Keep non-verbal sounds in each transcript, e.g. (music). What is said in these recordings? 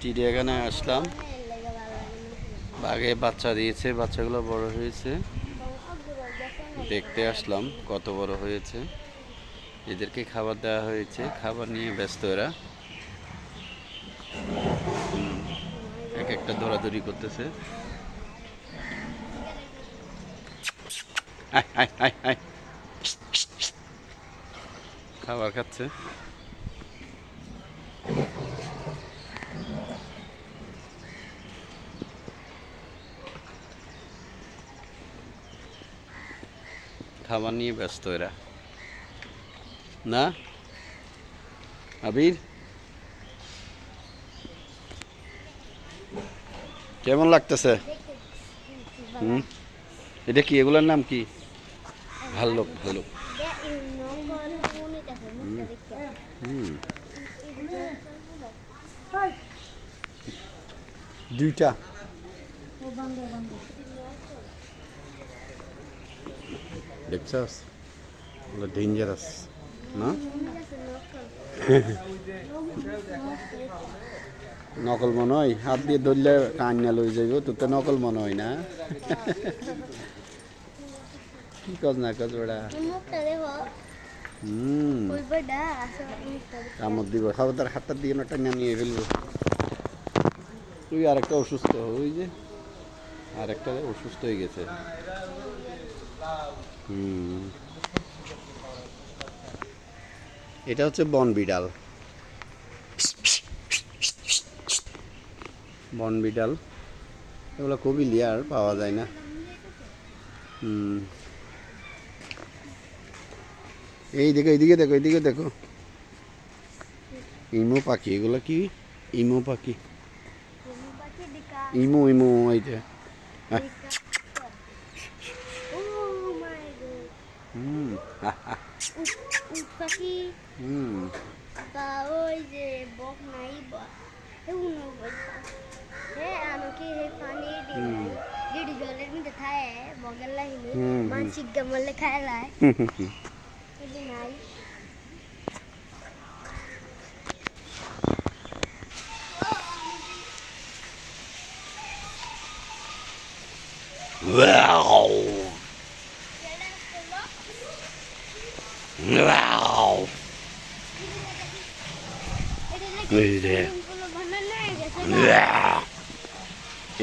চিড়িয়াখানায় আসলাম। বাঘে বাচ্চা দিয়েছে, বাচ্চাগুলো বড় হয়েছে। দেখতে আসলাম কত বড় হয়েছে। এদেরকে খাবার দেওয়া হয়েছে, খাবার নিয়ে ব্যস্ত এরা। এক একটা দৌড়াদৌড়ি করতেছে। খাবার খাচ্ছে। খাবার নিয়ে ব্যস্ত এরা। না? আবির? কেমন লাগতেছে? হুম? এটা কি, এগুলোর নাম কি? ভাল্লুক হুম। দুইটা। দেখছস ওগুলো ডেঞ্জারাস না নকল মনে হয় হাত দিয়ে ধরলে কান্না লই যাইব তোর তো নকল মনে হয় না কি কজ না কজ ওটা হুম কামড় দিব খবরদার হাতটার দিকে না টাঙ্গা নিয়ে ফেলব তুই আরেকটা অসুস্থ ওই যে আরেকটা অসুস্থ হয়ে গেছে এটা হচ্ছে বন বিড়াল। বন বিড়াল। এগুলো খুবই লিয়ার পাওয়া যায় না। এই দেখো এইদিকে দেখো এইদিকে দেখো। ইমো পাখি এগুলো কি? ইমো পাখি। ইমো ইমো এই যে আহ, হুম হা, হা, পাখি হুম বা ওই যে বক নাই বা এগুলো হ্যাঁ আমাকে হে পানি দি যেটি জলের মধ্যে খায় হুম, হুম। মানসিক গামলে খায় লাই হুম, হুম, হুম। এটি নাই Wow. Wow.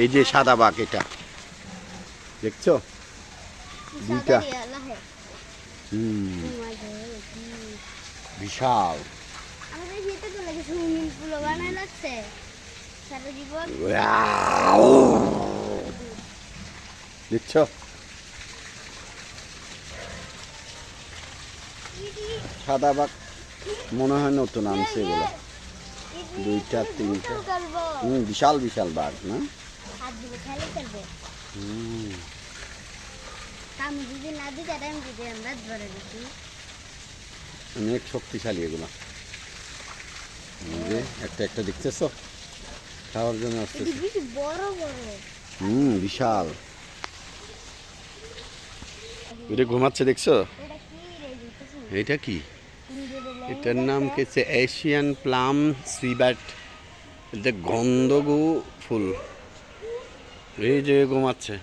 এই যে। সাদা বাঘ এটা। দেখছ? দুইটা। হুম। বিশাল. দেখছ? সাদা বাঘ মনে হয় নতুন আনছে এগুলো। দুইটা, তিনটা। হুম বিশাল বিশাল বাঘ না? হুম। অনেক শক্তিশালী এগুলো। একটা একটা দেখতেছ? খাওয়ার জন্য বড় হুম বিশাল। এটা ঘুমাচ্ছে দেখছ? এটা কি রে দিতেছি এটা কি পিঞ্জরে এটার নাম কেছে এশিয়ান প্লাম সিব্যাট এটা গন্ধগু ফুল। এই যে ঘুমাচ্ছে।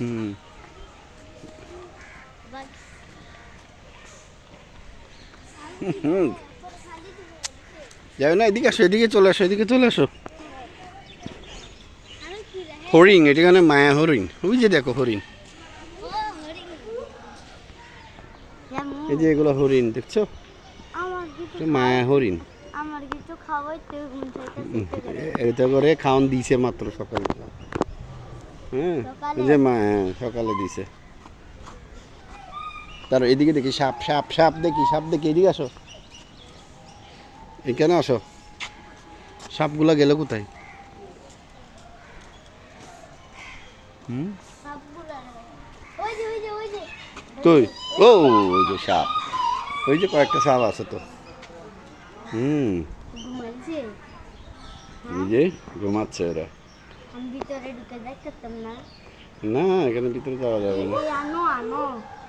হুম। যাবে না, এদিকে আসো, এদিকে চলে আসো, এদিকে চলে আসো। হরিণ এখানে মায়া হরিণ? ওই যে দেখো হরিণ। এই যে এগুলো হরিণ দেখছ? মায়া হরিণ। এটা করে খাওয়ান দিছে মাত্র সকালে। হ্যাঁ যে মা হ্যাঁ, সকালে দিছে। তার এদিকে দেখি সাপ সাপ সাপ দেখি সাপ দেখি এদিকে আসো। এখানে আসো। সাপগুলা গেল কোথায়? হুম? কই ও ওই যে সাপ। ওই যে কয়েকটা সাপ আছে তো। হুম। এই যে ঘুমাচ্ছে ওরা। ভিতরে না। এখানে ভিতরে যাওয়া যাবে না।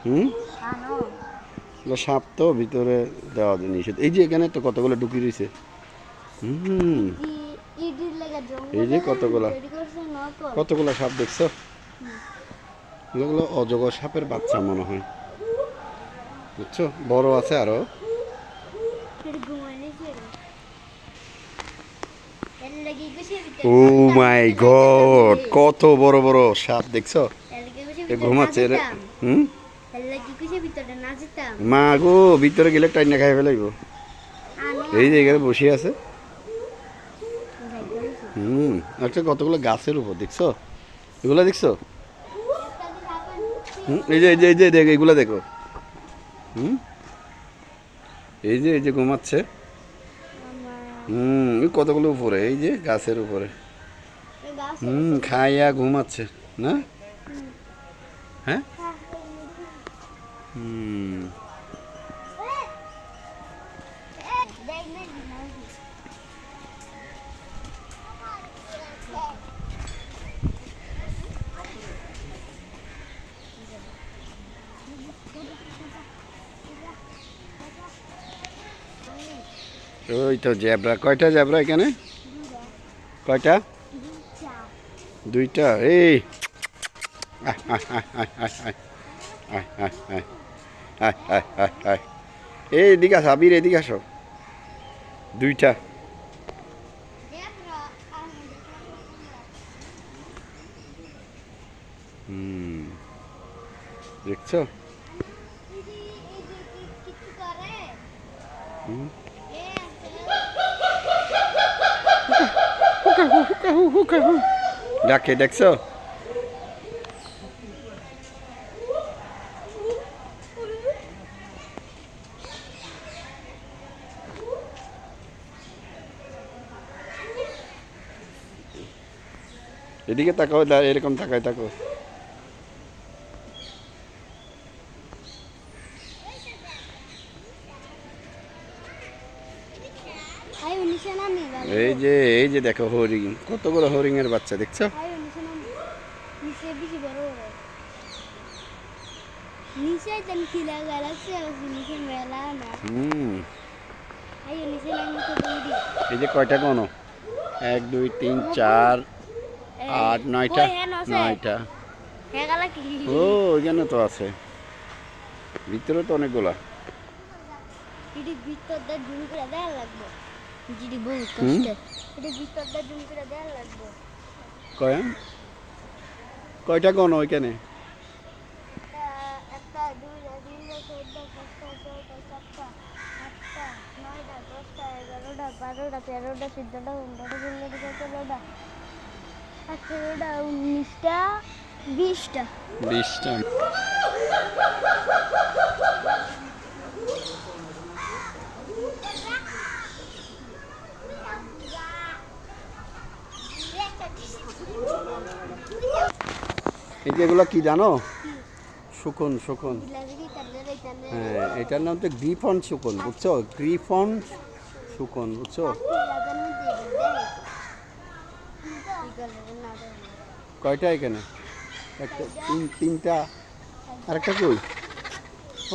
হুম? সাপ তো ভিতরে দেওয়া যায় নিষেধ এই যে এখানে তো কতগুলো ঢুকি রয়েছে। হুম। এই যে কতগুলা। কতগুলো সাপ দেখছ? এগুলো অজগর সাপের বাচ্চা মনে হয়। বুঝছ? বড় আছে আরও। ও মাই গড কত বড় বড় সাপ দেখছ? ঘুমাচ্ছে হুম? মা গো ভিতরে গেলে টাইনা খাই ফেলাইব। এই যে এখানে বসে আছে। হুম একটা কতগুলো গাছের উপর দেখছ? এগুলো দেখছ একটা দিন আপন হুম, এই যে এই যে এই যে দেখ এইগুলো দেখো। হুম? এই যে এই যে ঘুমাচ্ছে। হুম এই কতগুলো উপরে? এই যে গাছের উপরে। হুম খাইয়া ঘুমাচ্ছে না? হ্যাঁ? হুম। তো জ্যাবরা কয়টা জ্যাবরা এখানে? কয়টা? দুইটা। এই। এই এদিকে আসো আবির এদিকে আসো। দুইটা। হুম। দেখছ? দিদি হু হুম। এ ডাকে দেখছ এদিকে তাকাও এরকম তাকায় তাকো এই যে এই যে দেখো হরিণ কতগুলো বাচ্চা দেখছ? বড় উনিশে নামি তো দৌড়ি এই যে কয়টা কোনো এক দুই তিন চার আট নয়টা। নয়টা। ও ওইখানে তো আছে। ভিতরে তো অনেকগুলা। এটি ভিতর দিয়ে জুম করে দেওয়া লাগবে। যেটি বহুত এটি দিয়ে জুম করে দেওয়া লাগবে। কয়? কয়টা কোনো ওইখানে? একটা একটা দুইটা তিনটা চোদ্দটা পাঁচটা ছয়টা সাতটা আটটা নয়টা দশটা এগারোটা বারোটা তেরোটা চোদ্দোটা পনেরোটা ষোলোটা সতেরোটা আঠেরোটা উনিশটা বিশটা। বিশটা। এগুলো কি জানো? শুকন শুকন। হ্যাঁ এটার নাম তো গ্রিফন শুকন, বুঝছ? গ্রিফন শুকন, বুঝছ? কয়টা এখানে? একটা, তিন, তিনটা আর একটা কই?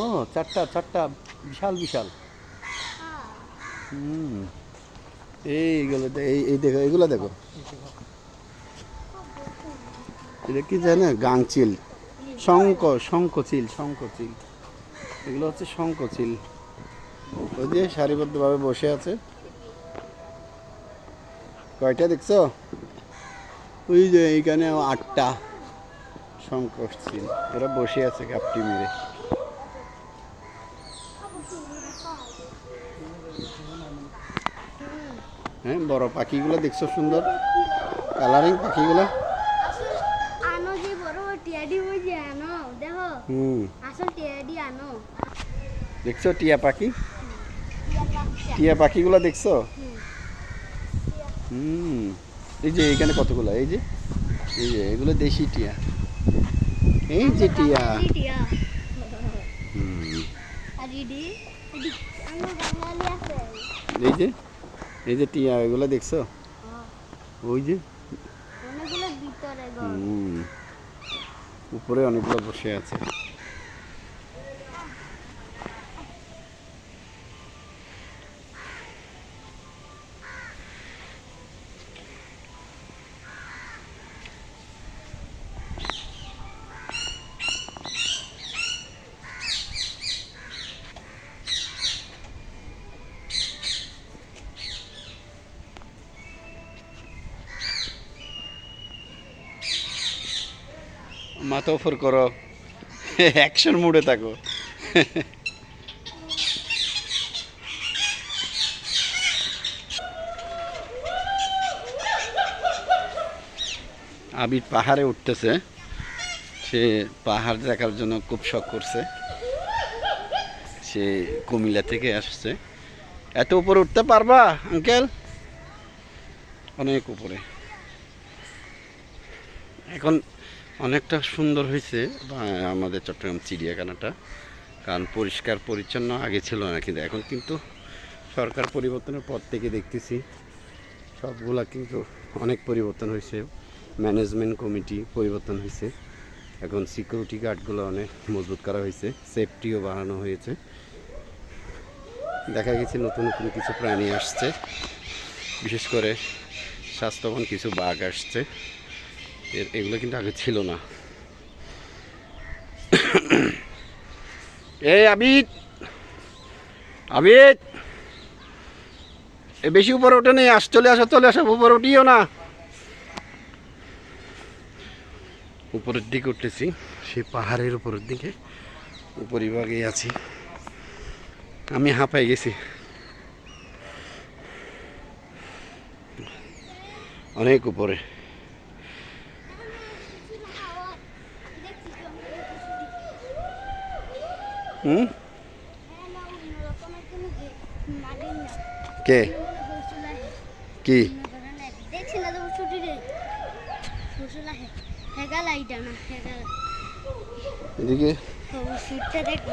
ও, চারটা চারটা, বিশাল বিশাল। হুম, এইগুলো এই এই দেখো, এগুলো দেখো। এটা কি জানে গাংচিল শঙ্ক শঙ্কচিল শঙ্কচিল এগুলো হচ্ছে শঙ্কচিল ওই যে সারিবদ্ধভাবে বসে আছে। কয়টা দেখছ? ওই যে এইখানে আটটা শঙ্কচিল এরা বসে আছে কাপটি মেরে। হ্যাঁ বড় পাখিগুলো দেখছ সুন্দর। কালারিং পাখিগুলো আনো যে বড় টিয়াডি ওই যে আনো দেখো হুম আসল টিয়াডি আনো দেখছ টিয়া পাখি? টিয়া পাখিগুলো দেখছ? হুম এই যে এখানে কতগুলো? এই যে এই যে এগুলো দেশি টিয়া। এই যে টিয়া। এই যে এই যে টিয়া এগুলো দেখছ? ওই যে। উপরে অনেকগুলো বসে আছে। মাথা করো। অ্যাকশন মুডে থাকো। আবির পাহাড়ে উঠতেছে। সে পাহাড় দেখার জন্য খুব শখ করছে। সে কুমিল্লা থেকে আসছে। এত উপরে উঠতে পারবা, আঙ্কেল? অনেক উপরে। এখন অনেকটা সুন্দর হয়েছে আমাদের চট্টগ্রাম চিড়িয়াখানাটা। কারণ পরিষ্কার, পরিচ্ছন্ন আগে ছিল না কিন্তু এখন কিন্তু সরকার পরিবর্তনের পর থেকে দেখতেছি। সবগুলা কিন্তু অনেক পরিবর্তন হয়েছে। ম্যানেজমেন্ট কমিটি পরিবর্তন হয়েছে। এখন সিকিউরিটি গার্ডগুলো অনেক মজবুত করা হয়েছে। সেফটিও বাড়ানো হয়েছে। দেখা গেছে নতুন নতুন কিছু প্রাণী আসছে। বিশেষ করে স্বাস্থ্যবান কিছু বাঘ আসছে। এর এগুলো কিন্তু আগে ছিল না। এই আবিদ আবিদ। এ বেশি উপরে ওঠে নেই আস, চলে আসো চলে আসো, উপরে উঠিও না। উপরের দিকে উঠতেছি সেই পাহাড়ের উপরের দিকে উপরিভাগে আছি। আমি হাঁপাই গেছি। অনেক উপরে। হুম? কে? কি? এদিকে? দেখো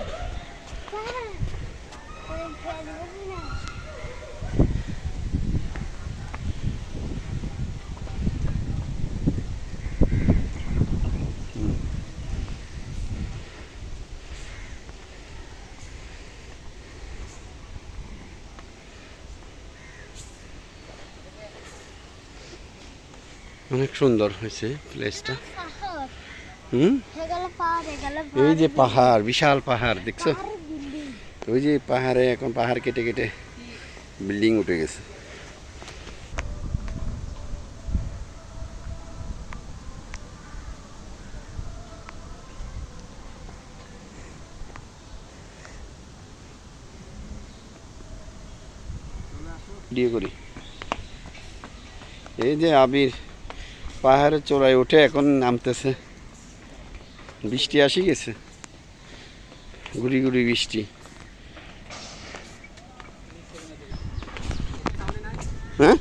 অনেক সুন্দর হয়েছে প্লেসটা হুম? এই যে পাহাড় বিশাল পাহাড় দেখছ? ওই যে পাহাড়ে এখন পাহাড় কেটে কেটে বিল্ডিং উঠে গেছে। ভিডিও করি। এই যে আবির। পাহাড়ের চূড়ায় উঠে এখন নামতেছে। বৃষ্টি আসি গেছে। গুড়ি গুড়ি বৃষ্টি। হ্যাঁ?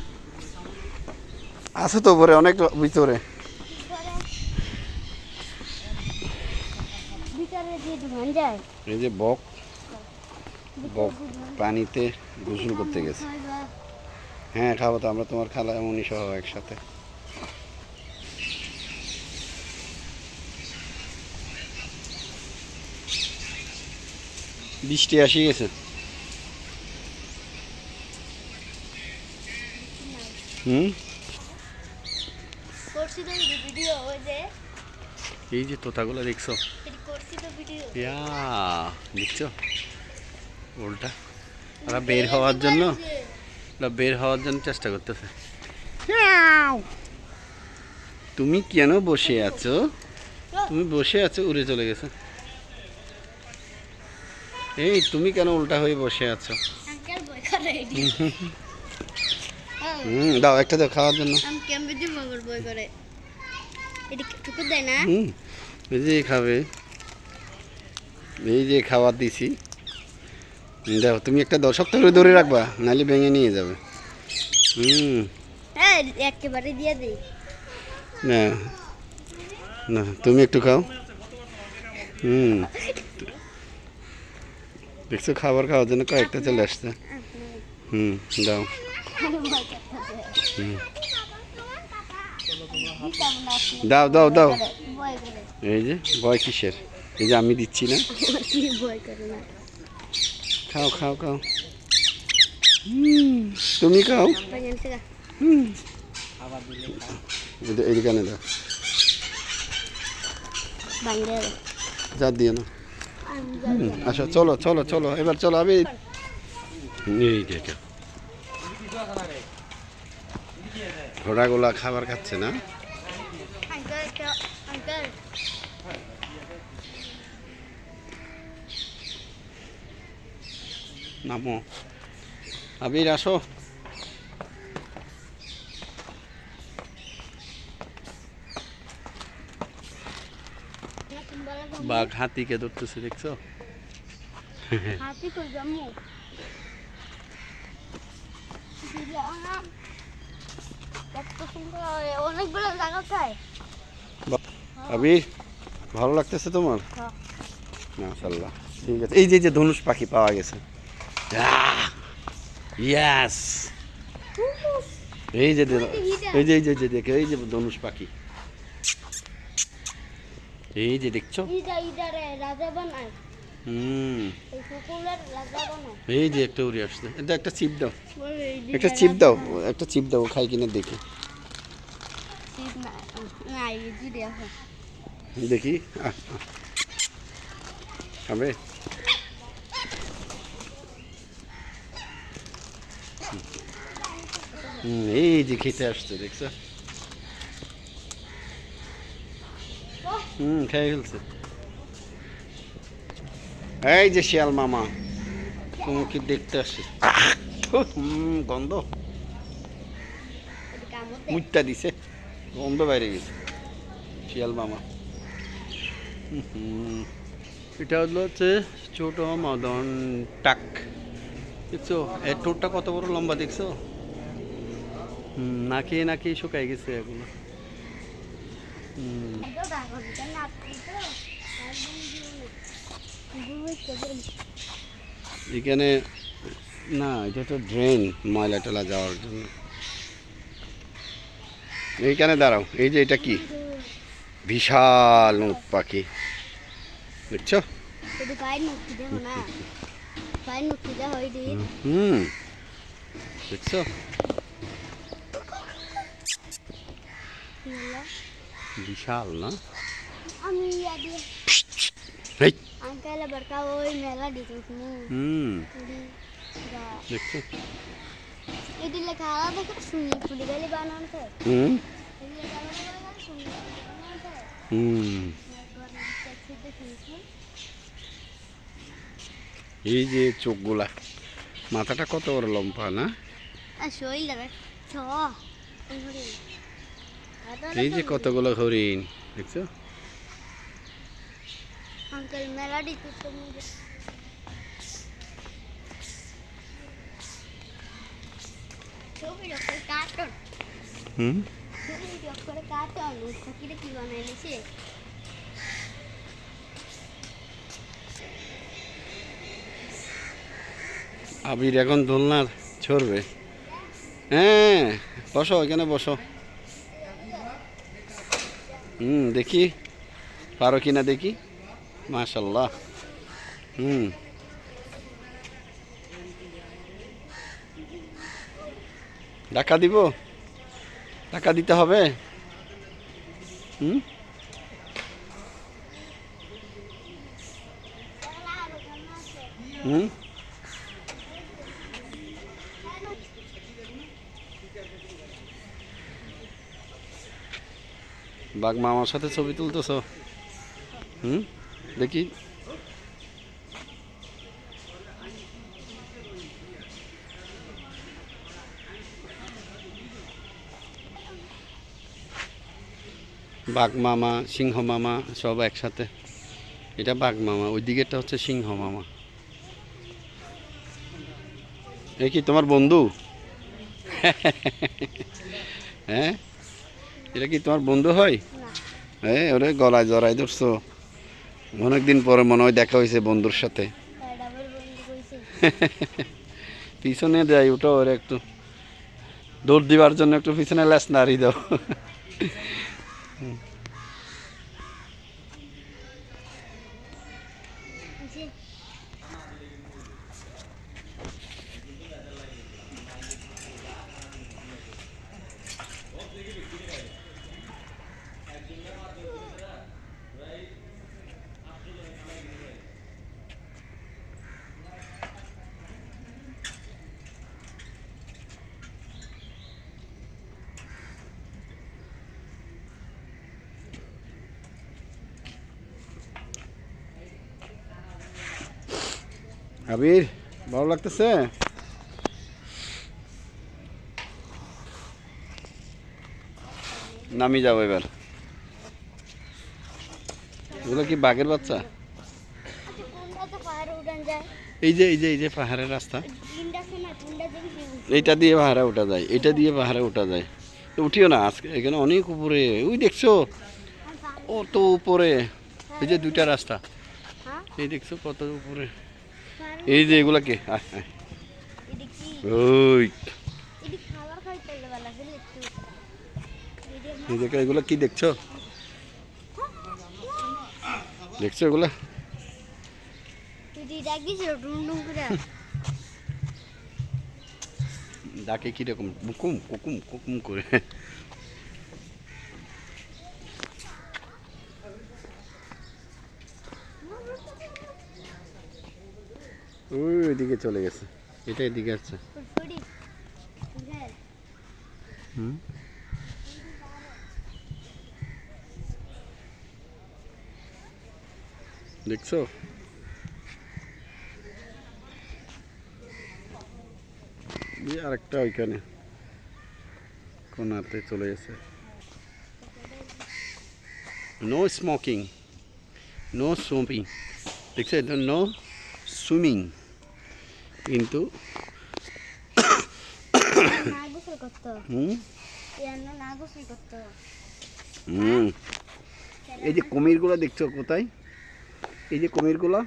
আছে তো উপরে অনেক ভিতরে। এই যে বক বক পানিতে গোসল করতে গেছে। হ্যাঁ খাব তো আমরা তোমার খালা এমনই সহ একসাথে। বৃষ্টি আসি গেছে। হুম? এই যে তোতাগুলো দেখছ? ইয়া দেখছ? উল্টা। ওরা বের হওয়ার জন্য ওরা বের হওয়ার জন্য চেষ্টা করতেছে। তুমি কেন বসে আছো? তুমি বসে আছো উড়ে চলে গেছে। এই তুমি কেন উল্টা হয়ে বসে আছো? হুম দাও একটা দাও খাওয়ার জন্য। হুম এই যে খাবে। এই যে খাবার দিছি। দাও তুমি একটা শক্ত করে ধরে রাখবা নাহলে ভেঙে নিয়ে যাবে। হুম। হ্যাঁ একেবারে দিয়ে দিই। না না তুমি একটু খাও। হুম। দেখছ খাবার খাওয়ার জন্য কয়েকটা চলে আসছে। হুম দাও। দাও দাও দাও। এই যে ভয় কিসের? এই যে আমি দিচ্ছি না। খাও খাও খাও। তুমি খাও। দোকানে দাও। যা দিও না। আচ্ছা চলো চলো চলো, এবার চলো, আমি এই দেখো। ঘোড়াগুলা খাবার খাচ্ছে না? নামো। আবির, আসো। বাঘ হাতিকে ধরতেছে দেখছ? হাতি অনেকগুলো জায়গা আবির ভালো লাগতেছে তোমার? হ্যাঁ। মাশাল্লাহ ঠিক আছে। এই যে যে ধনুষ পাখি পাওয়া গেছে। ইয়াস এই যে দে- এই যে এই যে এই যে দেখো এই যে ধনুষ পাখি। এই যে দেখছ? হুম। এই যে একটা উড়ে আসছে। এটা একটা চিপ দাও। একটা চিপ দাও একটা চিপ দাও খাই কিনে দেখি। দেখো। খাবে? এই যে খেতে আসছে দেখছ? হুম খেয়ে ফেলছে। এই যে শিয়াল মামা তোমাকে দেখতে হুম, গন্ধ। মুটটা দিছে গন্ধ বাইরে গেছে। শিয়াল মামা। এটা হলো হচ্ছে ছোট মদন টাক। দেখছ এর ঠোঁটটা কত বড় লম্বা দেখছ? নাকি খেয়ে না শুকাই গেছে এগুলো হুম, এটা দেখো এটা না তো একদম জীবনে বুঝতে পারি এখানে না এটা তো ড্রেন ময়লা টলা যাওয়ার জন্য। এইখানে দাঁড়াও এই যে এটা কি? বিশাল উট পাখি। বুঝছ? হুম দেখছ বিশাল না? আমি এই আঙ্কেল বড়কা ওই মেলা দেখেছি হুম। দেখছ? এটি লেখা আলাদা শুনি ফুলি গালি বানাতে হুম। হুম। এই যে চোখগুলা মাথাটা কত বড় লম্বা না? শরীর ছ। এই যে কতগুলো হরিণ দেখছ? আঙ্কেল হুম? আবির এখন দোলনা ছড়বে। হ্যাঁ বসো এখানে বসো। হুম, দেখি। পারো কি না দেখি? মাশাল্লাহ হুম। টাকা দিব? টাকা দিতে হবে? হুম? হুম? বাঘ মামার সাথে ছবি তুলতেছ? হুম? দেখি। বাঘ মামা, সিংহ মামা সব একসাথে। এটা বাঘ মামা, ওই দিকেরটা হচ্ছে সিংহ মামা। এ কি তোমার বন্ধু? (laughs) হ্যাঁ? এটা কি তোমার বন্ধু হয়? হ্যাঁ ওরে গলায় জড়াই ধরছো। অনেকদিন পরে মনে হয় দেখা হয়েছে বন্ধুর সাথে। কইছে। (laughs) পিছনে দেয় ওটা ওরে একটু। দৌড় দিবার জন্য একটু পিছনে ল্যাস নাড়ি দাও। (laughs) আবির ভালো লাগতেছে? নামি যাব এবার। এগুলো কি বাঘের বাচ্চা? এই যে এই যে এই যে পাহাড়ের রাস্তা। এইটা দিয়ে পাহাড়ে ওঠা যায় এটা দিয়ে পাহাড়ে ওঠা যায়। তো উঠিও না আজকে এখানে অনেক উপরে। ওই দেখছ? ও তো উপরে? এই যে দুইটা রাস্তা। হ্যাঁ? এই দেখছ কত উপরে? এই যে এগুলা কে? ওই। এই দেখো এগুলো কি দেখছ? দেখছ এগুলা? ডাকে কীরকম? কুকুম কুকুম কুকুম করে ওই ওইদিকে চলে গেছে। এটা এদিকে আছে। হুম? দেখছ? আরেকটা ওইখানে কোনাতে চলে গেছে। নো স্মোকিং নো সুইমিং দেখছ? নো সুইমিং কিন্তু হুম? এই যে কুমিরগুলো দেখছ কোথায়? এই যে কুমিরগুলো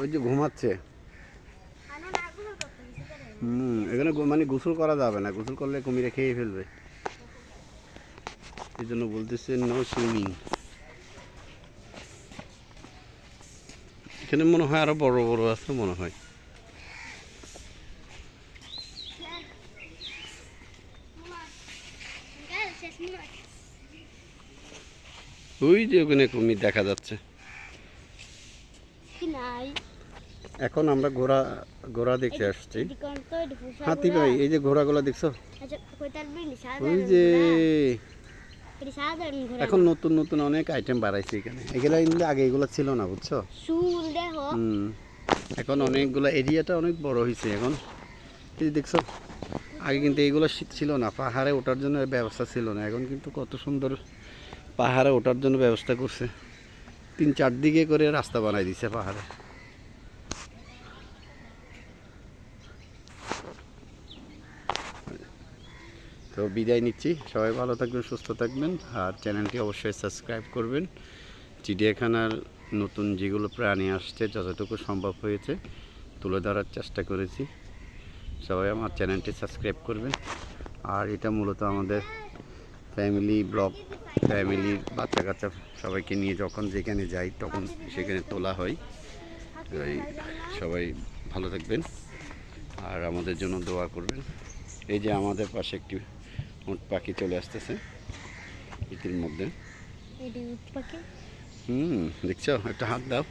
ওই যে ঘুমাচ্ছে। হুম এখানে মানে গোসল করা যাবে না। গোসল করলে কুমিরে খেয়ে ফেলবে। এই জন্য বলতেছে নো সুইমিং এখানে মনে হয় আরও বড় বড় আছে মনে হয়। ওই যে ওখানে কুমির দেখা যাচ্ছে। এখন আমরা ঘোড়া ঘোড়া দেখতে আসছি। হাতি ভাই এই যে ঘোড়াগুলো দেখছ? আচ্ছা ওই যে এখন নতুন নতুন অনেক আইটেম বাড়াইছে এখানে। এগুলো কিন্তু আগে এগুলো ছিল না বুঝছ? হুম এখন অনেকগুলো এরিয়াটা অনেক বড় হয়েছে এখন। এই যে দেখছ আগে কিন্তু এইগুলো শীত ছিল না পাহাড়ে ওঠার জন্য ব্যবস্থা ছিল না। এখন কিন্তু কত সুন্দর পাহাড়ে ওঠার জন্য ব্যবস্থা করছে। তিন, চার দিকে করে রাস্তা বানাই দিছে পাহাড়ে। তো বিদায় নিচ্ছি। সবাই ভালো থাকবেন, সুস্থ থাকবেন। আর চ্যানেলটি অবশ্যই সাবস্ক্রাইব করবেন। চিড়িয়াখানার নতুন যেগুলো প্রাণী আসছে, যতটুকু সম্ভব হয়েছে, তুলে ধরার চেষ্টা করেছি। সবাই আমার চ্যানেলটি সাবস্ক্রাইব করবেন। আর এটা মূলত আমাদের ফ্যামিলি ব্লগ ফ্যামিলির বাচ্চা কাচ্চা সবাইকে নিয়ে যখন যেখানে যাই তখন সেখানে তোলা হয়। সবাই ভালো থাকবেন আর আমাদের জন্য দোয়া করবেন। এই যে আমাদের পাশে একটি উট পাখি চলে আসতেছে ইতির মধ্যে। হুম দেখছ? একটা হাত দাও।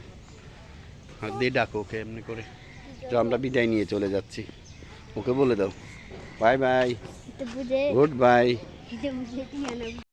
হাত দিয়ে ডাকো ওকে এমনি করে। তো আমরা বিদায় নিয়ে চলে যাচ্ছি। ওকে বলে দাও। Bye bye. Good bye. এটা বুঝে কি আনা